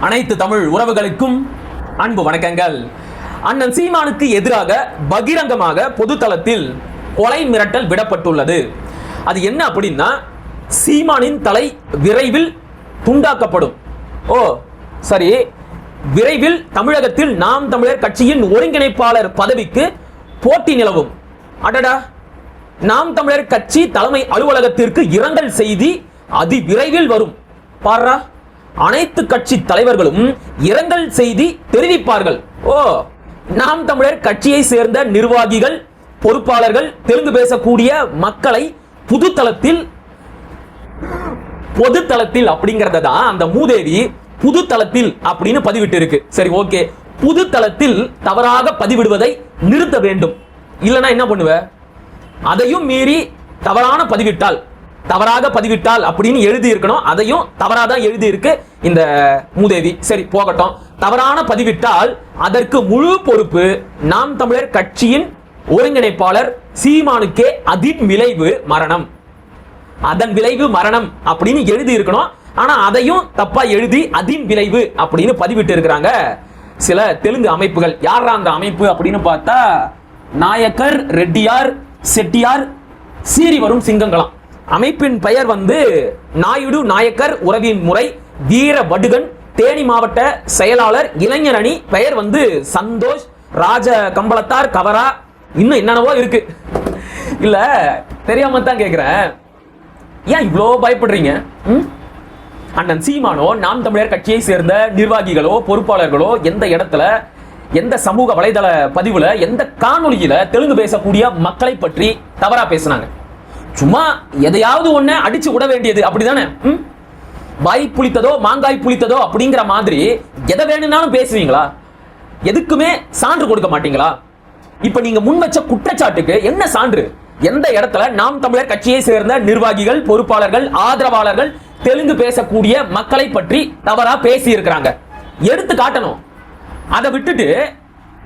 அனைத்து தமிழ் உறவுகளுக்கும் அன்பு வணக்கங்கள். அண்ணன் சீமானுக்கு எதிராக பகிரங்கமாக பொதுத்தளத்தில் கொலை மிரட்டல் விடப்பட்டுள்ளது. அது என்ன அப்படின்னா சீமானின் தலை விரைவில் துண்டாக்கப்படும். ஓ சரி. விரைவில் தமிழகத்தில் நாம் தமிழர் கட்சியின் ஒருங்கிணைப்பாளர் பதவிக்கு போட்டி நிலவும். அடடா. நாம் தமிழர் கட்சி தலைமை அலுவலகத்திற்கு இரங்கல் செய்தி அதி விரைவில் வரும். பாரா. அனைத்து கட்சி தலைவர்களும் இரங்கல் செய்தி தெரிவிப்பார்கள். ஓ நாம் தமிழர் கட்சியை சேர்ந்த நிர்வாகிகள் பொறுப்பாளர்கள் தெலுங்கு பேசக்கூடிய மக்களை புது தளத்தில் பொது தளத்தில் அப்படிங்கறத தான் அந்த மூதேவி புது தளத்தில் அப்படின்னு பதிவிட்டு இருக்கு சரி ஓகே. புது தளத்தில் தவறாக பதிவிடுவதை நிறுத்த வேண்டும். இல்லைன்னா என்ன பண்ணுவ? அதையும் மீறி தவறான பதிவிட்டால் தவறாக பதிவிட்டால் அப்படின்னு எழுதி இருக்கணும் அதையும் தவறாக தான் எழுதி இருக்கு இந்த மூதேவி. சரி போகட்டும். தவறான பதிவிட்டால் அதற்கு முழு பொறுப்பு நாம் தமிழர் கட்சியின் ஒருங்கிணைப்பாளர் சீமானுக்கே அதின் விளைவு மரணம். அதன் விளைவு மரணம் அப்படின்னு எழுதி இருக்கணும் ஆனா அதையும் தப்பா எழுதி அதின் விளைவு அப்படின்னு பதிவிட்டு இருக்கிறாங்க சில தெலுங்கு அமைப்புகள். யார் அந்த அமைப்பு அப்படின்னு பார்த்தா நாயக்கர் ரெட்டியார் செட்டியார் சீறி வரும் சிங்கங்களாம். அமைப்பின் பெயர் வந்து நாயுடு நாயக்கர் உறவின் முறை வீர வடுகன் தேனி மாவட்ட செயலாளர் இளைஞர் அணி பெயர் வந்து சந்தோஷ் ராஜ கம்பளத்தார் கவரா. இன்னும் என்னென்னவோ இருக்கு. இல்ல தெரியாம தான் கேக்குறேன். ஏன் இவ்வளோ பயப்படுறீங்க? ம்? அண்ணன் சீமானோ நாம் தமிழர் கட்சியை சேர்ந்த நிர்வாகிகளோ பொறுப்பாளர்களோ எந்த இடத்துல எந்த சமூக வலைதள பதிவுல எந்த காணொலியில தெலுங்கு பேசக்கூடிய மக்களை பற்றி தவறா பேசுனாங்க? சும்மா எதையாவது ஒண்ண அடிச்சு விட வேண்டியது அப்படிதானே? ம்? வாய் புளித்ததோ மாங்காய் புளித்ததோ அப்படிங்கிற மாதிரி எதை வேணும்னாலும் பேசுவீங்களா? எதுக்குமே சான்று கொடுக்க மாட்டீங்களா? இப்ப நீங்க முன் வச்ச குற்றச்சாட்டுக்கு என்ன சான்று? எந்த இடத்துல நாம் தமிழர் கட்சியை சேர்ந்த நிர்வாகிகள் பொறுப்பாளர்கள் ஆதரவாளர்கள் தெலுங்கு பேசக்கூடிய மக்களை பற்றி தவறா பேசி இருக்கிறாங்க எடுத்து காட்டணும். அதை விட்டுட்டு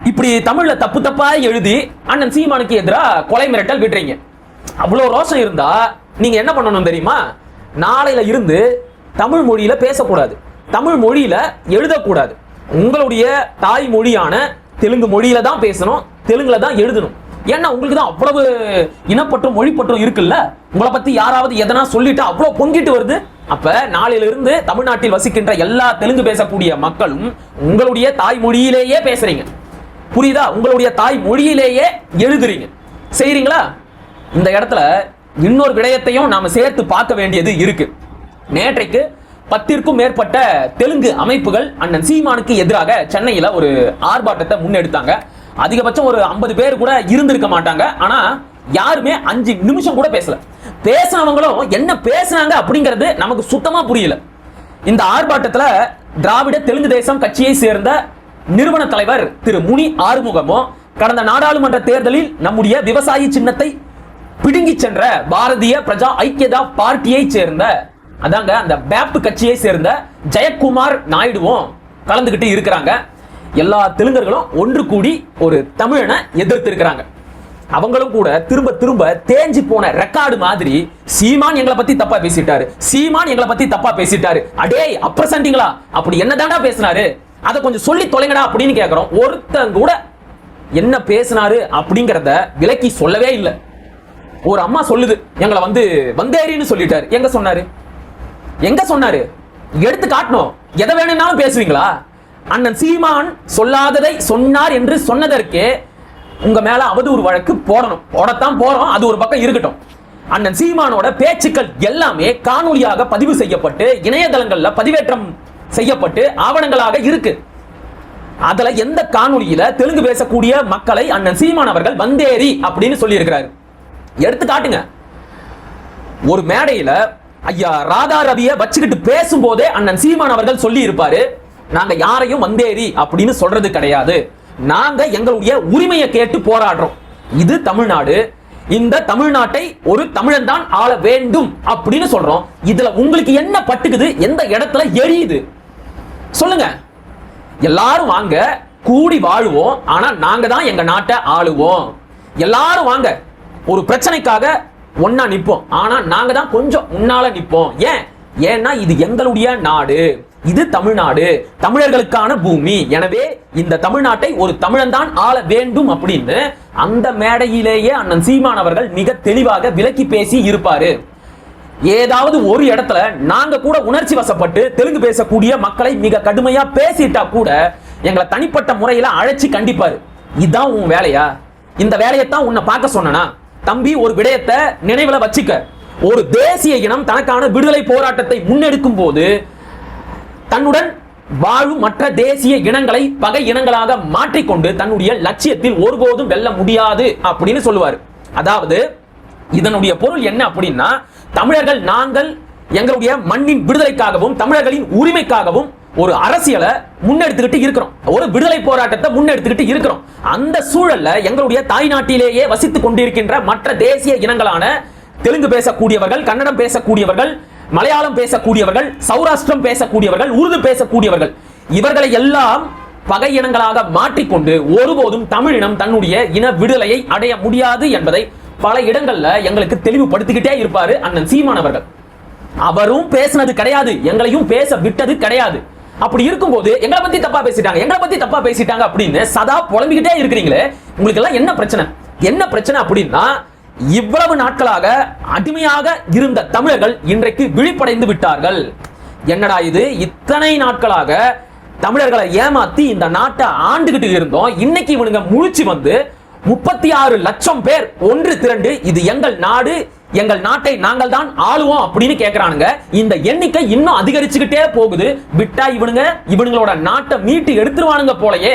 இப்படி தமிழ்ல தப்பு தப்பா எழுதி அண்ணன் சீமானுக்கு எதிராக கொலை மிரட்டல் விடுறீங்க. அவ்வளோ ரோஷம் இருந்தா நீங்க என்ன பண்ணணும் தெரியுமா? நாளையில இருந்து தமிழ் மொழியில பேசக்கூடாது. தமிழ் மொழியில எழுதக்கூடாது. உங்களுடைய தாய் மொழியான தெலுங்கு மொழியில தான் பேசணும் தெலுங்குல தான் எழுதணும். ஏன்னா உங்களுக்கு தான் அவ்வளவு இனப்பற்றும் மொழிப்பற்றும் இருக்குல்ல? உங்களை பத்தி யாராவது எதனா சொல்லிட்டு அவ்வளவு பொங்கிட்டு வருது? அப்ப நாளையில இருந்து தமிழ்நாட்டில் வசிக்கின்ற எல்லா தெலுங்கு பேசக்கூடிய மக்களும் உங்களுடைய தாய் மொழியிலேயே பேசுறீங்க. புரியுதா? உங்களுடைய தாய் மொழியிலேயே எழுதுறீங்க. செய்றீங்களா? இந்த இடத்துல இன்னொரு விடயத்தையும் நாம சேர்த்து பார்க்க வேண்டியது இருக்கு. நேற்றைக்கு பத்திற்கும் மேற்பட்ட தெலுங்கு அமைப்புகள் அண்ணன் சீமானுக்கு எதிராக சென்னையில ஒரு ஆர்ப்பாட்டத்தை முன்னெடுத்தாங்க. அதிகபட்சம் ஒரு ஐம்பது பேர் கூட இருந்திருக்க மாட்டாங்க. ஆனா யாருமே அஞ்சு நிமிஷம் கூட பேசல. பேசினவங்களும் என்ன பேசுனாங்க அப்படிங்கிறது நமக்கு சுத்தமா புரியல. இந்த ஆர்ப்பாட்டத்துல திராவிட தெலுங்கு தேசம் கட்சியை சேர்ந்த நிறுவன தலைவர் திரு முனி ஆறுமுகமும் கடந்த நாடாளுமன்ற தேர்தலில் நம்முடைய விவசாயி சின்னத்தை பிடுங்கி சென்ற பாரதிய பிரஜா ஐக்கியதா பார்ட்டியை சேர்ந்த அதாங்க அந்த பேப் கட்சியை சேர்ந்த ஜெயக்குமார் நாயுடுவும் கலந்துகிட்டு இருக்கிறாங்க. எல்லா தெலுங்கர்களும் ஒன்று கூடி ஒரு தமிழனை எதிர்த்து இருக்கிறாங்க அவங்களும் கூட திரும்ப திரும்ப தேஞ்சு போன ரெக்கார்டு மாதிரி சீமான் எங்களை பத்தி தப்பா பேசிட்டாரு சீமான் எங்களை பத்தி தப்பா பேசிட்டாரு. அடே அப்ரசண்டிங்களா? அப்படி என்னதான்டா பேசினாரு? அதை கொஞ்சம் சொல்லி தொலைங்கடா அப்படின்னு கேட்கிறோம் ஒருத்தன் கூட என்ன பேசினாரு அப்படிங்கறத விலக்கி சொல்லவே இல்லை. ஒரு அம்மா சொல்லுது எங்களை வந்து வந்தேரின்னு சொல்லிட்டாரு. எங்க சொன்னாரு? எங்க சொன்னாரு? எடுத்து காட்டணும். எதை வேணும்னாலும் பேசுவீங்களா? அண்ணன் சீமான் சொல்லாததை சொன்னார் என்று சொன்னதற்கு உங்க மேல அவதூறு வழக்கு போடணும். போடத்தான் போறோம். அது ஒரு பக்கம் இருக்கட்டும். அண்ணன் சீமானோட பேச்சுக்கள் எல்லாமே காணொலியாக பதிவு செய்யப்பட்டு இணையதளங்கள்ல பதிவேற்றம் செய்யப்பட்டு ஆவணங்களாக இருக்கு. அதுல எந்த காணொலியில தெலுங்கு பேசக்கூடிய மக்களை அண்ணன் சீமான் அவர்கள் வந்தேரி அப்படின்னு சொல்லி இருக்கிறாரு எடுத்து காட்டுங்க. ஒரு மேடையில ஐயா ராதா ரவிய வச்சுக்கிட்டு பேசும்போதே அண்ணன் சீமான் அவர்கள் சொல்லி இருப்பாரு நாங்க யாரையும் வந்தேரி அப்படின்னு சொல்றது கிடையாது. நாங்க எங்களுடைய உரிமையை கேட்டு போராடுறோம். இது தமிழ்நாடு. இந்த தமிழ்நாட்டை ஒரு தமிழன் தான் ஆள வேண்டும் அப்படின்னு சொல்றோம். இதுல உங்களுக்கு என்ன பட்டுக்குது? எந்த இடத்துல எரியுது? சொல்லுங்க. எல்லாரும் வாங்க கூடி வாழுவோம். ஆனா நாங்க தான் எங்க நாட்டை ஆளுவோம். எல்லாரும் வாங்க. ஒரு பிரச்சனைக்காக ஒன்னா நிற்போம் ஆனா நாங்க தான் கொஞ்சம் முன்னால நிற்போம் ஏன்? ஏன்னா இது எங்களுடைய நாடு. இது தமிழ்நாடு. தமிழர்களுக்கான பூமி. எனவே இந்த தமிழ்நாட்டை ஒரு தமிழன் தான் ஆள வேண்டும் அப்படின்னு அந்த மேடையிலேயே அண்ணன் சீமான் அவர்கள் மிக தெளிவாக விலக்கி பேசி இருப்பாரு. ஏதாவது ஒரு இடத்துல நாங்க கூட உணர்ச்சி வசப்பட்டு தெலுங்கு பேசக்கூடிய மக்களை மிக கடுமையா பேசிட்டா கூட எங்களை தனிப்பட்ட முறையில அழைச்சி கண்டிப்பாரு. இதுதான் உன் வேலையா? இந்த வேலையைத்தான் உன்னை பார்க்க சொன்னனா? தம்பி ஒரு விடயத்தை நினைவுல வச்சுக்க. ஒரு தேசிய இனம் தனக்கான விடுதலை போராட்டத்தை முன்னெடுக்கும் போது தன்னுடன் வாழும் மற்ற தேசிய இனங்களை பகை இனங்களாக மாற்றிக்கொண்டு தன்னுடைய லட்சியத்தில் ஒருபோதும் வெல்ல முடியாது அப்படின்னு சொல்லுவார். அதாவது இதனுடைய பொருள் என்ன அப்படின்னா தமிழர்கள் நாங்கள் எங்களுடைய மண்ணின் விடுதலைக்காகவும் தமிழர்களின் உரிமைக்காகவும் ஒரு அரசியலை முன்னெடுத்துக்கிட்டு இருக்கிறோம். ஒரு விடுதலை போராட்டத்தை முன்னெடுத்துக்கிட்டு இருக்கிறோம். அந்த சூழல்ல எங்களுடைய தாய்நாட்டிலேயே வசித்துக் கொண்டிருக்கின்ற மற்ற தேசிய இனங்களான தெலுங்கு பேசக்கூடியவர்கள் கன்னடம் பேசக்கூடியவர்கள் மலையாளம் பேசக்கூடியவர்கள் சௌராஷ்டிரம் பேசக்கூடியவர்கள் உருது பேசக்கூடியவர்கள் இவர்களை எல்லாம் பகை இனங்களாக மாற்றிக்கொண்டு ஒருபோதும் தமிழினம் தன்னுடைய இன விடுதலையை அடைய முடியாது என்பதை பல இடங்கள்ல எங்களுக்கு தெளிவுபடுத்திக்கிட்டே இருப்பாரு அண்ணன் சீமான் அவர்கள். அவரும் பேசினது கிடையாது. எங்களையும் பேச விட்டது கிடையாது. அப்படி இருக்கும்போது எங்களை பத்தி தப்பா பேசிட்டாங்க. எங்களை பத்தி தப்பா பேசிட்டாங்க அப்படின்னு சதா புலம்பிக்கிட்டே இருக்கிறீங்களே உங்களுக்கு எல்லாம் என்ன பிரச்சனை? என்ன பிரச்சனை அப்படின்னா இவ்வளவு நாட்களாக அடிமையாக இருந்த தமிழர்கள் இன்றைக்கு விழிப்படைந்து விட்டார்கள். என்னடா இது? இத்தனை நாட்களாக தமிழர்களை ஏமாத்தி இந்த நாட்டை ஆண்டுகிட்டு இருந்தோம். இன்னைக்கு இவனுங்க முழிச்சு வந்து முப்பத்தி ஆறு லட்சம் பேர் ஒன்று திரண்டு இது எங்கள் நாடு எங்கள் நாட்டை நாங்கள் தான் ஆளுவோம் அப்படின்னு கேட்கிறானுங்க இந்த எண்ணிக்கை இன்னும் அதிகரிச்சுக்கிட்டே போகுது. விட்டா இவனுங்க இவனுங்களோட நாட்டை மீட்டு எடுத்துருவானுங்க போலயே.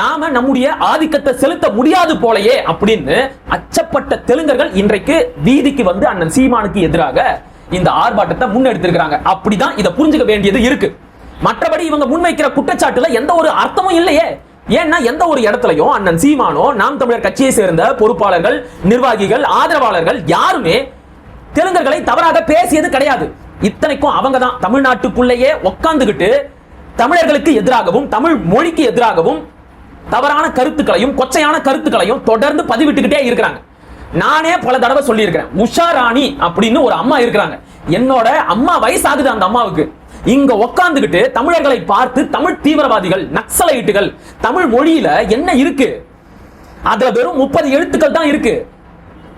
நாம நம்முடைய ஆதிக்கத்தை செலுத்த முடியாது போலயே அப்படின்னு அச்சப்பட்ட தெலுங்கர்கள் இன்றைக்கு வீதிக்கு வந்து அண்ணன் சீமானுக்கு எதிராக இந்த ஆர்ப்பாட்டத்தை முன்னெடுத்திருக்கிறாங்க. அப்படிதான் இதை புரிஞ்சுக்க வேண்டியது இருக்கு. மற்றபடி இவங்க முன்வைக்கிற குற்றச்சாட்டுல எந்த ஒரு அர்த்தமும் இல்லையே. ஏன்னா எந்த ஒரு இடத்துலயும் அண்ணன் சீமானோ நாம் தமிழர் கட்சியை சேர்ந்த பொறுப்பாளர்கள் நிர்வாகிகள் ஆதரவாளர்கள் யாருமே தெலுங்கர்களை தவறாக பேசியது கிடையாது. இத்தனைக்கும் அவங்க தான் தமிழ்நாட்டுக்குள்ளேயே உட்காந்துக்கிட்டு தமிழர்களுக்கு எதிராகவும் தமிழ் மொழிக்கு எதிராகவும் தவறான கருத்துக்களையும் கொச்சையான கருத்துக்களையும் தொடர்ந்து பதிவிட்டுக்கிட்டே இருக்கிறாங்க. நானே பல தடவை சொல்லியிருக்கிறேன். உஷா ராணி அப்படின்னு ஒரு அம்மா இருக்கிறாங்க. என்னோட அம்மா வயசாகுது அந்த அம்மாவுக்கு. இங்க உட்கார்ந்துகிட்டு தமிழர்களை பார்த்து தமிழ் தீவிரவாதிகள் நக்சலைட்டுகள் தமிழ் மொழியில என்ன இருக்கு? அதுல வெறும் முப்பது எழுத்துக்கள் தான் இருக்கு.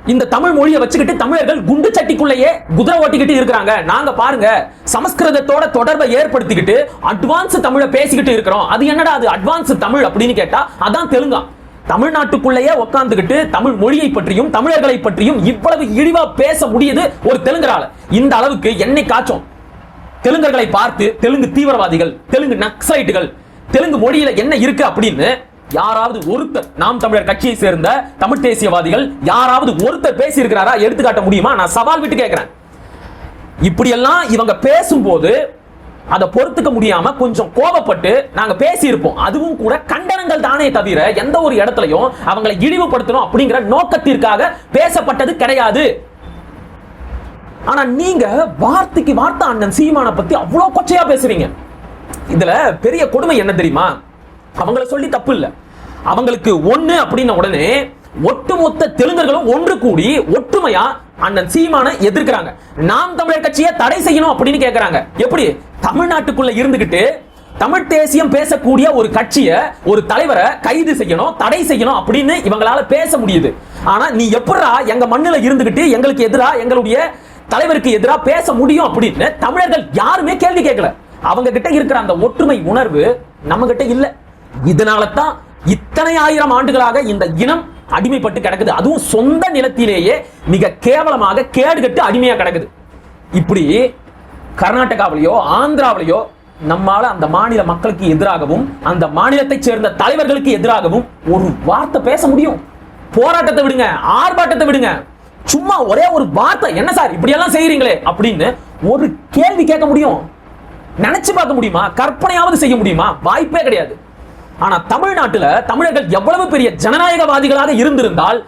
இந்த தமிழ் மொழியை வச்சுக்கிட்டு தமிழர்கள் குண்டு சட்டிக்குள்ளேயே குதிரை ஓட்டிக்கிட்டு இருக்கிறாங்க. நாங்க பாருங்க சமஸ்கிருதத்தோட தொடர்பை ஏற்படுத்திக்கிட்டு அட்வான்ஸ் தமிழை பேசிக்கிட்டு இருக்கிறோம். அது என்னடா அது அட்வான்ஸ் தமிழ் அப்படின்னு கேட்டா அதான் தெலுங்கா. தமிழ்நாட்டுக்குள்ளேயே உட்கார்ந்துகிட்டு தமிழ் மொழியை பற்றியும் தமிழர்களை பற்றியும் இவ்வளவு இழிவா பேச முடியுது ஒரு தெலுங்குறால இந்த அளவுக்கு என்னை காச்சும். தெலுங்கர்களை பார்த்து தெலுங்கு தீவிரவாதிகள் தெலுங்கு நக்சலைட்டுகள் தெலுங்கு மொழியில என்ன இருக்கு அப்படின்னு யாராவது ஒருத்தர் நாம் தமிழர் கட்சியை சேர்ந்த தமிழ் தேசியவாதிகள் யாராவது ஒருத்தர் பேசி இருக்கிறாரா எடுத்துக்காட்ட முடியுமா? நான் சவால் விட்டு கேட்கிறேன். இப்படியெல்லாம் இவங்க பேசும்போது அதை பொறுத்துக்க முடியாம கொஞ்சம் கோபப்பட்டு நாங்க பேசியிருப்போம். அதுவும் கூட கண்டனங்கள் தானே தவிர எந்த ஒரு இடத்துலயும் அவங்களை இழிவுபடுத்தணும் அப்படிங்கிற நோக்கத்திற்காக பேசப்பட்டது கிடையாது. ஆனா நீங்க வார்த்தைக்கு வார்த்தை அண்ணன் சீமானை பத்தி அவ்வளோ கொச்சையா பேசுறீங்க. இதுல பெரிய கொடுமை என்ன தெரியுமா? அவங்கள சொல்லி தப்பு இல்லை. அவங்களுக்கு ஒண்ணு அப்படின்ன உடனே ஒட்டுமொத்த தெலுங்கர்களும் ஒன்று கூடி ஒற்றுமையா அண்ணன் சீமானை எதிர்க்கிறாங்க. நாம் தமிழர் கட்சியை தடை செய்யணும் அப்படின்னு கேட்கறாங்க எப்படி? தமிழ்நாட்டுக்குள்ள இருந்துகிட்டு தமிழ் தேசியம் பேசக்கூடிய ஒரு கட்சியை ஒரு தலைவரை கைது செய்யணும் தடை செய்யணும் அப்படின்னு இவங்களால பேச முடியுது. ஆனா நீ எப்படா எங்க மண்ணில் இருந்துகிட்டு எங்களுக்கு எதிராக எங்களுடைய தலைவருக்கு எதிராக பேச முடியும் அப்படின்னு தமிழர்கள் யாருமே கேள்வி கேட்கல. அவங்க கிட்ட இருக்கிற அந்த ஒற்றுமை உணர்வு நம்ம கிட்ட இல்ல. இதனால தான் இத்தனை ஆயிரம் ஆண்டுகளாக இந்த இனம் அடிமைப்பட்டு கிடக்குது. அதுவும் சொந்த நிலத்திலேயே மிக கேவலமாக கேடுகட்டு அடிமையா கிடக்குது. இப்படி கர்நாடகாவிலேயோ ஆந்திராவிலேயோ நம்மால அந்த மாநில மக்களுக்கு எதிராகவும் அந்த மாநிலத்தை சேர்ந்த தலைவர்களுக்கு எதிராகவும் ஒரு வார்த்தை பேச முடியும். போராட்டத்தை விடுங்க ஆர்ப்பாட்டத்தை விடுங்க. சும்மா ஒரே ஒரு வார்த்தை என்ன சார் இப்படி எல்லாம் செய்யறீங்களே அப்படின்னு ஒரு கேள்வி கேட்க முடியும். நினைச்சு பார்க்க முடியுமா? கற்பனையாவது செய்ய முடியுமா? வாய்ப்பே கிடையாது. ஆனா தமிழ்நாட்டுல தமிழர்கள் எவ்வளவு பெரிய ஜனநாயகவாதிகளாக இருந்திருந்தால்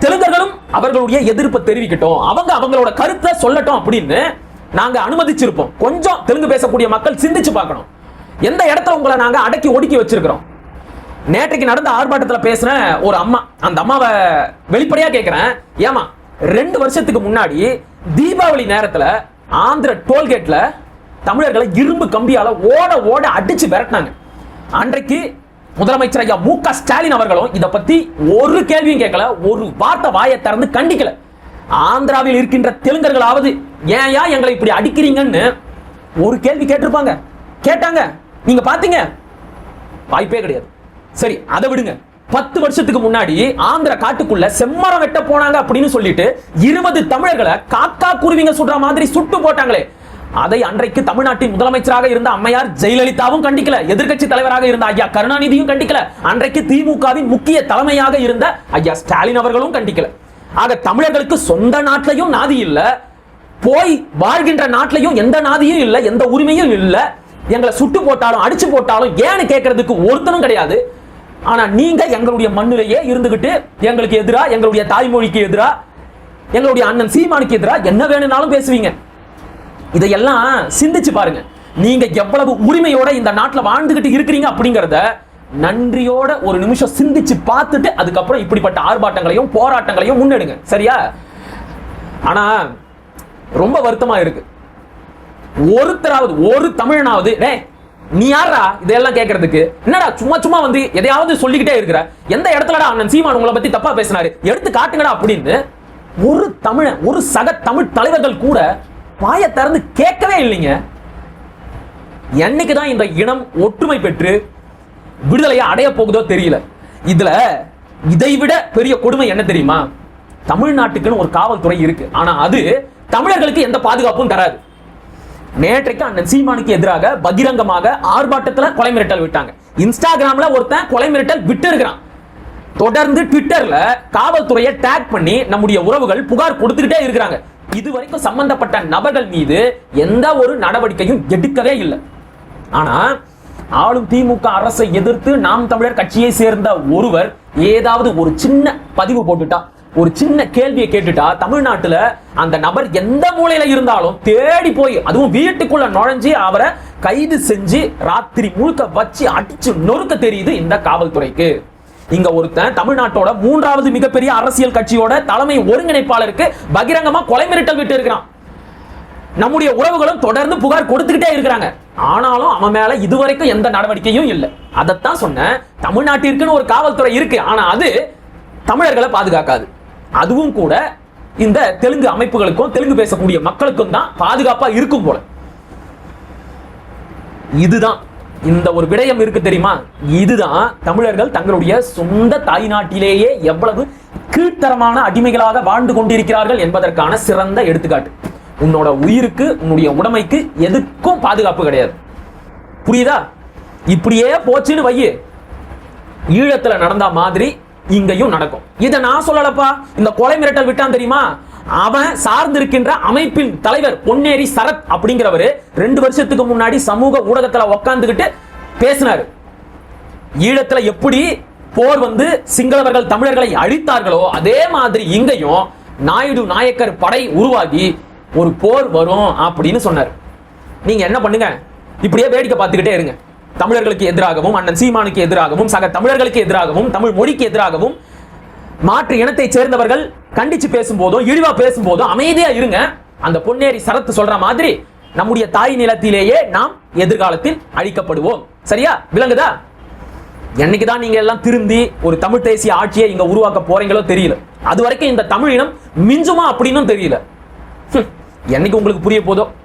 தெலுங்கர்களும் அவர்களுடைய எதிர்ப்பை தெரிவிக்கட்டும் அவங்க அவங்களோட கருத்தை சொல்லட்டும் அப்படின்னு நாங்க அனுமதிச்சிருப்போம். கொஞ்சம் தெலுங்கு பேசக்கூடிய மக்கள் சிந்திச்சு பார்க்கணும். எந்த இடத்துல உங்களை நாங்க அடக்கி ஒடுக்கி வச்சிருக்கிறோம்? நேற்றைக்கு நடந்த ஆர்ப்பாட்டத்துல பேசின ஒரு அம்மா அந்த அம்மாவை வெளிப்படையா கேட்குறேன் ஏமா ரெண்டு வருஷத்துக்கு முன்னாடி தீபாவளி நேரத்துல ஆந்திர டோல்கேட்ல தமிழர்களை இரும்பு கம்பியால ஓட ஓட அடிச்சு விரட்டினாங்க. அன்றைக்கு முதலமைச்சர் ஐயா மு க ஸ்டாலின் அவர்களும் இதை பத்தி ஒரு கேள்வியும் கேட்கல ஒரு வார்த்தை வாயை திறந்து கண்டிக்கல. ஆந்திராவில் இருக்கின்ற தெலுங்கர்களாவது ஏன்யா எங்களை இப்படி அடிக்கிறீங்கன்னு ஒரு கேள்வி கேட்டிருப்பாங்க. கேட்டாங்க. நீங்க பாத்தீங்க? வாய்ப்பே கிடையாது. சரி அதை விடுங்க. பத்து வருஷத்துக்கு முன்னாடி ஆந்திர காட்டுக்குள்ள செம்மரம் வெட்ட போனாங்க அப்படின்னு சொல்லிட்டு இருபது தமிழர்களை காக்கா குருவிங்க சுடுற மாதிரி சுட்டு போட்டாங்களே. அதை அன்றைக்கு தமிழ்நாட்டின் முதலமைச்சராக இருந்த அம்மையார் ஜெயலலிதாவும் கண்டிக்கல. எதிர்கட்சி தலைவராக இருந்த ஐயா கருணாநிதியும் கண்டிக்கல. அன்றைக்கு திமுகவின் முக்கிய தலைமையாக இருந்த ஐயா ஸ்டாலின் அவர்களும் கண்டிக்கல. ஆக தமிழர்களுக்கு சொந்த நாட்டிலையும் நாதி இல்ல. போய் வாழ்கின்ற நாட்டிலையும் எந்த நாதியும் இல்ல எந்த உரிமையும் இல்ல. எங்களை சுட்டு போட்டாலும் அடிச்சு போட்டாலும் ஏன்னு கேட்கறதுக்கு ஒருத்தனும் கிடையாது. ஆனா நீங்க எங்களுடைய மண்ணிலேயே இருந்துகிட்டு எங்களுக்கு எதிரா எங்களுடைய தாய்மொழிக்கு எதிரா எங்களுடைய அண்ணன் சீமானுக்கு எதிரா என்ன வேணும்னாலும் பேசுவீங்க. இதையெல்லாம் சிந்திச்சு பாருங்க. நீங்க எவ்வளவு உரிமையோட இந்த நாட்டில் வாழ்ந்துகிட்டு இருக்கிறீங்க அப்படிங்கறத நன்றியோட ஒரு நிமிஷம் சிந்திச்சு பார்த்துட்டு அதுக்கப்புறம் இப்படிப்பட்ட ஆர்ப்பாட்டங்களையும் போராட்டங்களையும் முன்னெடுங்க. சரியா? ஆனா ரொம்ப வருத்தமா இருக்கு. ஒருத்தராவது ஒரு தமிழனாவது நீ யாரா இதெல்லாம் கேட்கறதுக்கு என்னடா சும்மா சும்மா வந்து எதையாவது சொல்லிக்கிட்டே இருக்கிற? எந்த இடத்துலடா அண்ணன் சீமான் உங்களை பத்தி தப்பா பேசினாரு? எடுத்து காட்டுங்கடா அப்படின்னு ஒரு தமிழ ஒரு சக தமிழ் தலைவர்கள் கூட வாயை திறந்து கேட்கவே இல்லைங்க. என்னைக்குதான் இந்த இனம் ஒற்றுமை பெற்று விடுதலையை அடைய போகுதோ தெரியல. இதுல இதை விட பெரிய கொடுமை என்ன தெரியுமா? தமிழ்நாட்டுக்குன்னு ஒரு காவல்துறை இருக்கு. ஆனா அது தமிழர்களுக்கு எந்த பாதுகாப்பும் தராது. நேற்றைக்கு அண்ணன் சீமானுக்கு எதிராக பகிரங்கமாக ஆர்ப்பாட்டத்துல கொலை மிரட்டல் விட்டாங்க. இன்ஸ்டாகிராம்ல ஒருத்தன் கொலை மிரட்டல் விட்டு இருக்கிறான் தொடர்ந்து ட்விட்டர்ல காவல்துறையை டேக் பண்ணி நம்முடைய உறவுகள் புகார் கொடுத்துக்கிட்டே இருக்கிறாங்க. இதுவரைக்கும் சம்பந்தப்பட்ட நபர்கள் மீது எந்த ஒரு நடவடிக்கையும் எடுக்கவே இல்லை. ஆனா ஆளும் திமுக அரசை எதிர்த்து நாம் தமிழர் கட்சியை சேர்ந்த ஒருவர் ஏதாவது ஒரு சின்ன பதிவு போட்டுட்டா ஒரு சின்ன கேள்வியை கேட்டுட்டா தமிழ்நாட்டுல அந்த நபர் எந்த மூலையில இருந்தாலும் தேடி போய் அதுவும் வீட்டுக்குள்ள நுழைஞ்சு அவரை கைது செஞ்சு ராத்திரி முழுக்க வச்சு அடிச்சு நொறுக்க தெரியுது இந்த காவல்துறைக்கு. இங்க ஒருத்தன் தமிழ்நாட்டோட மூன்றாவது மிகப்பெரிய அரசியல் கட்சியோட தலைமை ஒருங்கிணைப்பாளருக்கு பகிரங்கமா கொலை மிரட்டல் விட்டு இருக்கிறான். நம்முடைய உறவுகளும் தொடர்ந்து புகார் கொடுத்துக்கிட்டே இருக்கிறாங்க. ஆனாலும் அவன் மேல இதுவரைக்கும் எந்த நடவடிக்கையும் இல்லை. அதைத்தான் சொன்னேன். தமிழ்நாட்டிற்குன்னு ஒரு காவல்துறை இருக்கு. ஆனா அது தமிழர்களை பாதுகாக்காது. அதுவும் கூட இந்த தெலுங்கு அமைப்புகளுக்கும் தெலுங்கு பேசக்கூடிய மக்களுக்கும் தான் பாதுகாப்பா இருக்கும் போல. இதுதான். இந்த ஒரு விடயம் இருக்கு தெரியுமா? இதுதான் தமிழர்கள் தங்களுடைய சொந்த தாய்நாட்டிலேயே எவ்வளவு கீழ்த்தரமான அடிமைகளாக வாழ்ந்து கொண்டிருக்கிறார்கள் என்பதற்கான சிறந்த எடுத்துக்காட்டு. உன்னோட உயிருக்கு உன்னுடைய உடமைக்கு எதுக்கும் பாதுகாப்பு கிடையாது. புரியுதா? இப்படியே போச்சுன்னு வையு. ஈழத்துல நடந்த மாதிரி இங்கேயும் நடக்கும். இதை நான் சொல்லலப்பா. இந்த கொலை மிரட்டல் விட்டான் தெரியுமா? அவன் சார்ந்திருக்கின்ற அமைப்பின் தலைவர் பொன்னேரி சரத் அப்படிங்கிறவரு ரெண்டு வருஷத்துக்கு முன்னாடி சமூக ஊடகத்துல உக்காந்துக்கிட்டு பேசினாரு. ஈழத்துல எப்படி போர் வந்து சிங்களவர்கள் தமிழர்களை அழித்தார்களோ அதே மாதிரி இங்கேயும் நாயுடு நாயக்கர் படை உருவாகி ஒரு போர் வரும் அப்படின்னு சொன்னார். நீங்க என்ன பண்ணுங்க? இப்படியே வேடிக்கை பார்த்துக்கிட்டே இருங்க. தமிழர்களுக்கு எதிராகவும் அண்ணன் சீமானுக்கு எதிராகவும் சக தமிழர்களுக்கு எதிராகவும் தமிழ் மொழிக்கு எதிராகவும் மாற்று இனத்தை சேர்ந்தவர்கள் கண்டிச்சு பேசும்போதோ இழிவா பேசும்போதோ அமைதியா இருங்க. அந்த பொன்னேரி சரத்து சொல்ற மாதிரி நம்முடைய தாய் நிலத்திலேயே நாம் எதிர்காலத்தில் அழிக்கப்படுவோம். சரியா? விளங்குதா? என்னைக்குதான் நீங்க எல்லாம் திருந்தி ஒரு தமிழ் தேசிய ஆட்சியை இங்க உருவாக்க போறீங்களோ தெரியல. அது வரைக்கும் இந்த தமிழ் இனம் மிஞ்சுமா அப்படின்னு தெரியல. என்னைக்கு உங்களுக்கு புரிய போதோ?